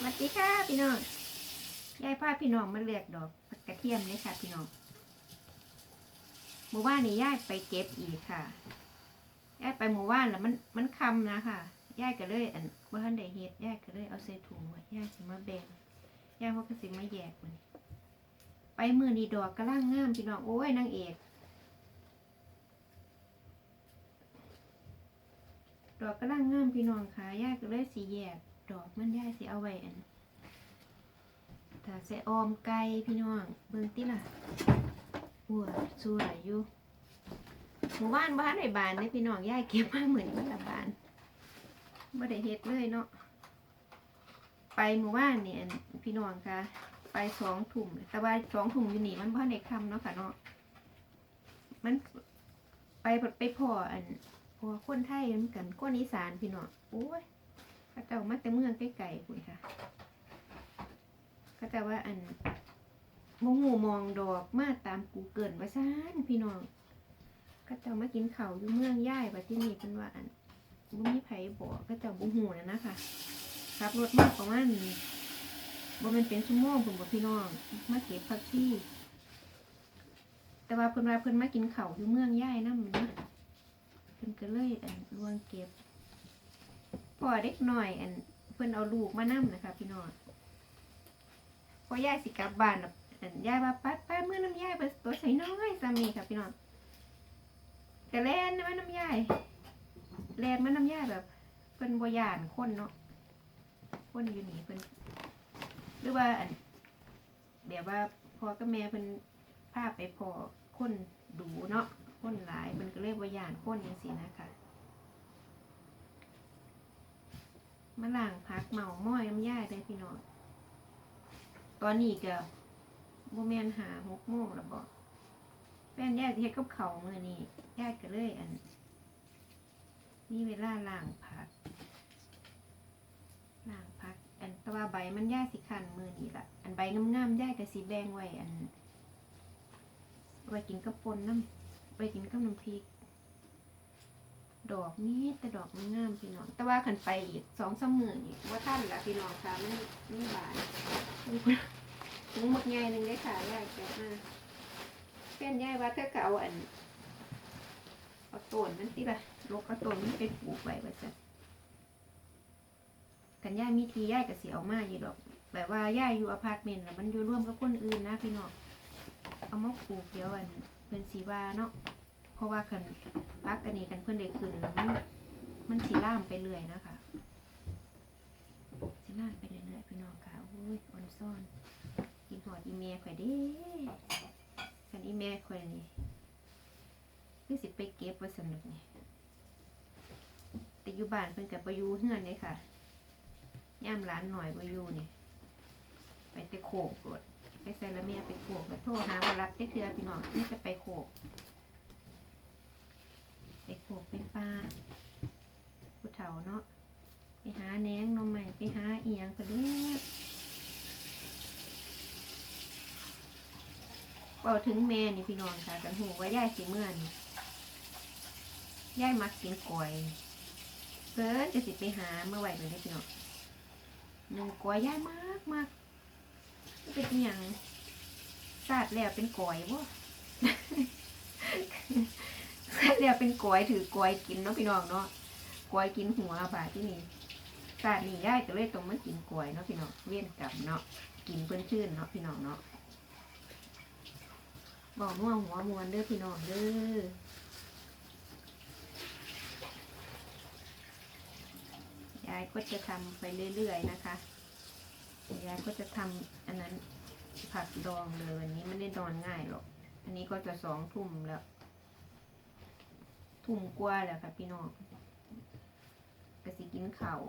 สวัสดีค่ะพี่น้องยายพาพี่น้องมาเลือกดอกผักกระเทียมเลยค่ะพี่น้องหมู่บ้านนี่ยายไปเก็บอีกค่ะยายไปหมู่บ้านแล้วมันมันคำนะค่ะยายก็เลยอันว่าทันได้เฮ็ดยายก็เลยเอาใส่ถุงไว้ยายสิมาแบ่งยายว่าก็สิมาแยกมันไปมือนี่ดอกกระล่างงามพี่น้องโอ้ยนางเอกดอกกระล่างงามพี่น้องค่ะยายก็เลยสีแยก ดอกมันยายสิเอาไว้อันถ้าใส่ออมไก่พี่น้องเบิ่งติล่ะอ้วสวยอยู่หมู่บ้านบ้านในบ้านนี่พี่น้องยายเก็บมาเหมือนบ้านละบ้านบ่ได้เฮ็ดเลยเนาะไปหมู่บ้านเนี่อันพี่น้องค่ะไปสองถุ่มแต่ว่าสองถุ่มอยู่นี่มันบ่ได้คำเนาะค่ะเนาะมันไปไปพ่ออันพอคนไทยเหมือนกันคนอีสานพี่น้องโอ้ย ขาเจ้ามาแต่เมืองใกล้ๆคุณค่ะเขาเจ้าว่าอันมโหมองดอกมาตามกูเกินว่าซ่านพี่น้องเขาเจ้ามากินเขาอยู่เมืองย่ายว่าที่นี่เป็นว่าอันบุมีไผบอกเขาเจ้าบุหูนะนะคะขับรถมาประมาณบ่มันเป็นชั่วโมงผมบอกพี่น้องมาเก็บผักชีแต่ว่าเพิ่นว่าเพิ่นมากินเขาอยู่เมืองย่ายนำนะเพิ่นก็เลยอันลวงเก็บ พอเด็กหน่อยอันเพิ่นเอาลูกมานํนะคะ พี่น้องพอย่ายสิกลับบ้านอันย่ายว่าปัดไปเมื่อน้ำย่ายไปตัวใส่น้อยสามีค่ะพี่น้องแต่แล่นมาน้ำย่ายแล่นมาน้ำย่ายแบบเพิ่นบ่ย่านคนเนาะคนอยู่นี่เพิ่นหรือว่าอันแบบว่าพ่อกับแม่เพิ่นพาไปพอคนดูเนาะคนหลายเพิ่นก็เลยบ่ย่านคนจังซี่นะคะ มาล่างพักเมาม้อยน้ำย่ายได้พี่น้องตอนนี้ก็โมเมนหาหกโมงแล้วบอกแฟนย่ายสิเฮ็ดกับเขาวมื่อนี้ย่ายก็เลยอันมีเวลาล่างพักล่างพัก อันแตว่าใบมันย่ายสิคันมือนี้ละอันใบงามๆย่ายก็สิแบ่งไว้อันไว้กินกับปนน้ำไว้กินกับน้ำพริก ดอกนี้แต่ดอกมันงามพี่น้อง แต่ว่าขันไปอีกสองสามหมื่นอีกว่าท่านละพี่น้องค่ะมันมันบานถุงหมดใหญ่หนึ่งได้ค่ะยายแกะมาเส้นยายว่าถ้าเก่าอันเอาต้นมันสิละลกเอาต้นมันไปปลูกไว้ว่าจะกันย่ายมีทีย่ายกับเสียเอามาอยู่ดอก แบบว่าย่ายอยู่อพาร์ตเมนต์แล้วมันอยู่ร่วมกับคนอื่นนะพี่น้องเอามาปลูกเดี๋ยวอันเป็นสีว่าเนาะเพราะว่าคัน พักอันนี้กันเพื่อนได้คืนแล้วมันมันสีล่ามไปเรื่อยนะคะสีล่ามไปเรื่อยๆพี่น้องค่ะโอ้ยออนซ่อนกินหอดอีเมลข่อยดิกันอีเมลข่อยนี่คือสิไปเก็บไว้สนุกนี่แต่อยู่บ้านเพิ่นกับไปอยู่เฮือนเลยค่ะย่ามร้านหน่อยไปอยู่นี่ไปแต่โขกรถไปใส่ละเมียไปโขกแล้วโทรหาว่ารับได้เทือพี่น้องนี่จะไปโขก ไปโขกไปปลาผู้เฒ่าเนาะไปหาแหนงนมใหม่ไปหาเอียงก็เรียเป่าถึงแม่นี่พี่น้องค่ะกันหูว่าย่ายสิเมื่อนย่ายมักกินกล้วยเพิ่นจะสิไปหาเมื่อไหร่เลยได้พี่น้องหนึ่งกล้วยย่ายมากมากเป็นอย่างซาดแล้วเป็นกล้วยบ่เรียกเป็นกล้วยถือกล้วยกินเนาะพี่น้องเนาะ กล้วยกินหัวป่าที่นี่ศาสตร์นี่ย่ายก็เลยต้องมากินกล้วยเนาะพี่น้องเวียนกลับเนาะกินเพื่อนชื่นเนาะพี่น้องเนาะบอกม่วงหัวมวนเด้อพี่น้องเด้อยายก็จะทำไปเรื่อยๆนะคะยายก็จะทำอันนั้นผักดองเลยวันนี้ไม่ได้นอนง่ายหรอก อันนี้ก็จะสองทุ่มแล้ว ทุ่มกว่าแล้วค่ะพี่น้อง กินข้าว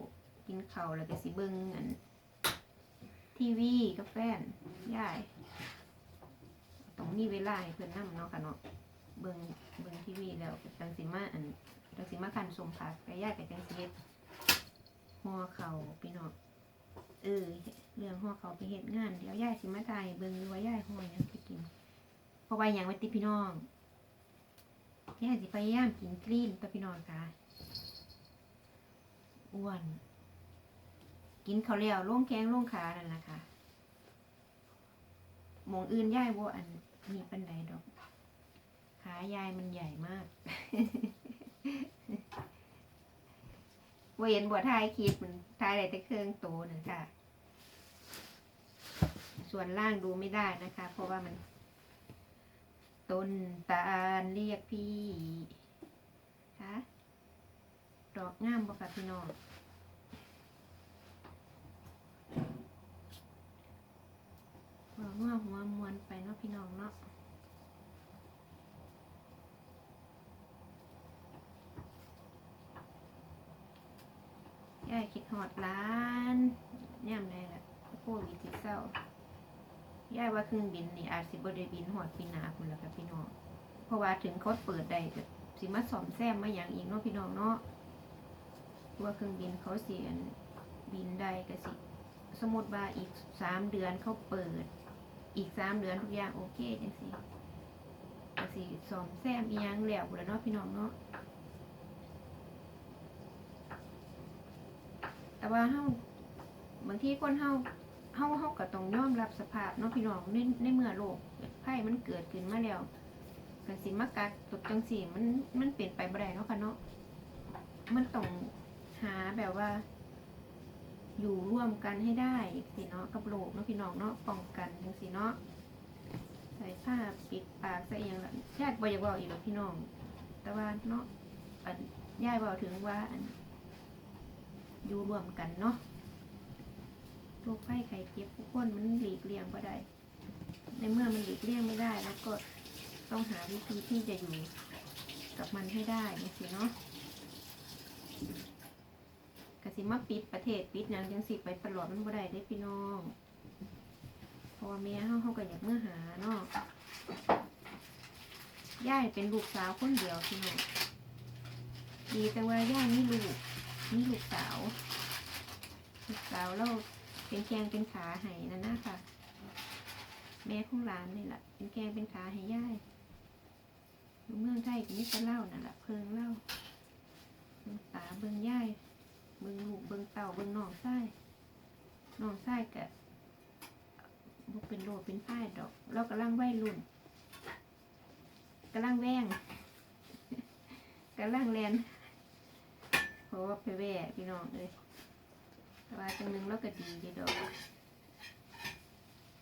กินข้าวแล้วก็สิเบิ่งอันทีวีกับแฟนยายต้องมีเวลาให้เพื่อนนั่เนาะค่ะเนาะเบิ่งเบิ่งทีวีแล้วจังสิมาอันจังสิมาคันสมผักไปยายกับจังสิเฮ็ดห่อข้าพี่น้องเออเรื่องห่อข้าไปเฮ็ดงานเดี๋ยวยายสิมาถ่ายเบิ่งว่ายายห่อยังไปกินเพราะว่ายังไว้ติดพี่น้องแย่สิพยายามกินคลีนตัวพี่น้องค่ะ อ้วน กินข้าวแล้วลงแข้งลงขานั่นแหละคะหมองอื่นย่ายบ่อันมีปันใดดอก ขายายมันใหญ่มากบ่เห็นบ่ทายคลิปมันทายอะได้แต่เครื่องโตนึงค่ะ ส่วนล่างดูไม่ได้นะคะ เพราะว่ามัน ต้นตาลเรียกพี่คะ ดอกงามบ่ค่ะพี่น้องหัวหัวหัวมวนไปเนาะพี่น้องเนาะยายคิดหอดร้านย่ำได้ละโควิดสิเศร้ายายว่าเครื่องบินนี่อาจสิบ่ได้บินหอดปีนาคุณละค่ะพี่น้อง เพราะว่าถึงเขาเปิดได้สิมาซ่อมแซมมาอย่างอีกเนาะพี่น้องเนาะ ว่าเครื่องบินเขาเสิอันบินได้ก็สิ สมมติว่าอีกสามเดือนเขาเปิด อีกสามเดือนทุกอย่างโอเคจังสิก็สิซ่อมแซมอียังแล้วพุ่นล่ะเนาะพี่น้องเนาะแต่ว่าเฮาบางทีคนเฮาเฮาเฮาก็ต้องยอมรับสภาพเนาะพี่น้องในในเมื่อโรคไข้มันเกิดขึ้นมาแล้วก็สิมากักตกจังสีมันมันเปลี่ยนไปบ่ได้เนาะค่ะเนาะมันต้อง หาแบบว่า อยู่ร่วมกันให้ได้สิเนาะกับโรคเนาะพี่น้องเนาะป้องกันจังสี่เนาะใส่ผ้าปิดปากใส่อหยังละญาติบ่อยากบอกอีกหรอกพี่น้อง แต่ว่าเนาะอันยายบอกถึงว่าอันอยู่ร่วมกันเนาะโรคไข้ไข้เจ็บทุกคนมันหลีกเลี่ยงก็ได้ ในเมื่อมันหลีกเลี่ยงไม่ได้ แล้วก็ต้องหาวิธีที่จะอยู่กับมันให้ได้นี่สิเนาะ กสิมาปิดประเทศปิดหยังจังสิไปตลอดมันบ่ได้เด้พี่น้องพราะว่าแม่เฮาเฮาก็อยากเมื่อหาเนาะย่ายเป็นลูกสาวคนเดียวพี่น้องดีแต่ว่าย่ายมีลูกมีลูกสาวลูกสาวเราเป็นแกงเป็นขาให้นั่นนะค่ะ แม่ของร้านนี่แหละเป็นแกงเป็นขาให้ย่า่เมืองไทยก็มีแต่เล่านั่นแหละเพิงเล่าตาเบิ่งย่าย เบิ่งลูกเบิ่งเต่าเบิ่งน้องไส้น้องไส้กะบุเป็นโลเป็นพ่ายดอก เรากำลังไหวรุ่นกำลังแวงกำลังแลนเพราะว่าไปแว่พี่น้องเลยแต่ว่าจังหนึงเราก็ดีอยู่ดอก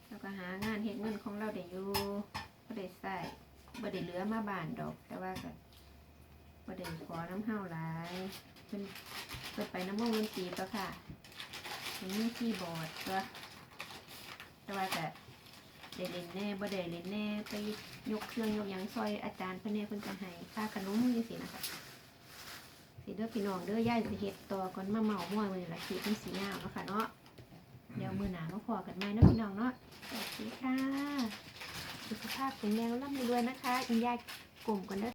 เราก็หางานเฮ็ดเงินของเราได้อยู่บ่ได้ใส่บ่ได้เหลือมาบานดอก แต่ว่าก็บ่ได้ขอน้ำเฮาหลายเพิ่น เพิ่นไปน้ำวงดนตรีตัวค่ะนมีคีย์บอร์ดตัวแต่ว่าก็ได้เล่นแน่บ่ได้เล่นแน่ไปยกเครื่องยกยังซอยอาจารย์เพิ่นแน่เพิ่นก็ให้ค่าขนมจังซี่นะคะสิเด้อพี่น้องเด้อย่ายสิเฮ็ดต่อก่อนมาเมาม่วยมือละคลิปมันสิยาวเนาะค่ะเนาะเดี๋ยวมือหน้ามาพอกันใหมนะพี่น้องเนาะสวัสดีค่ะสุขภาพแข็งแรงร่ำรวยนะคะอียายกลุ่มกันเด้อ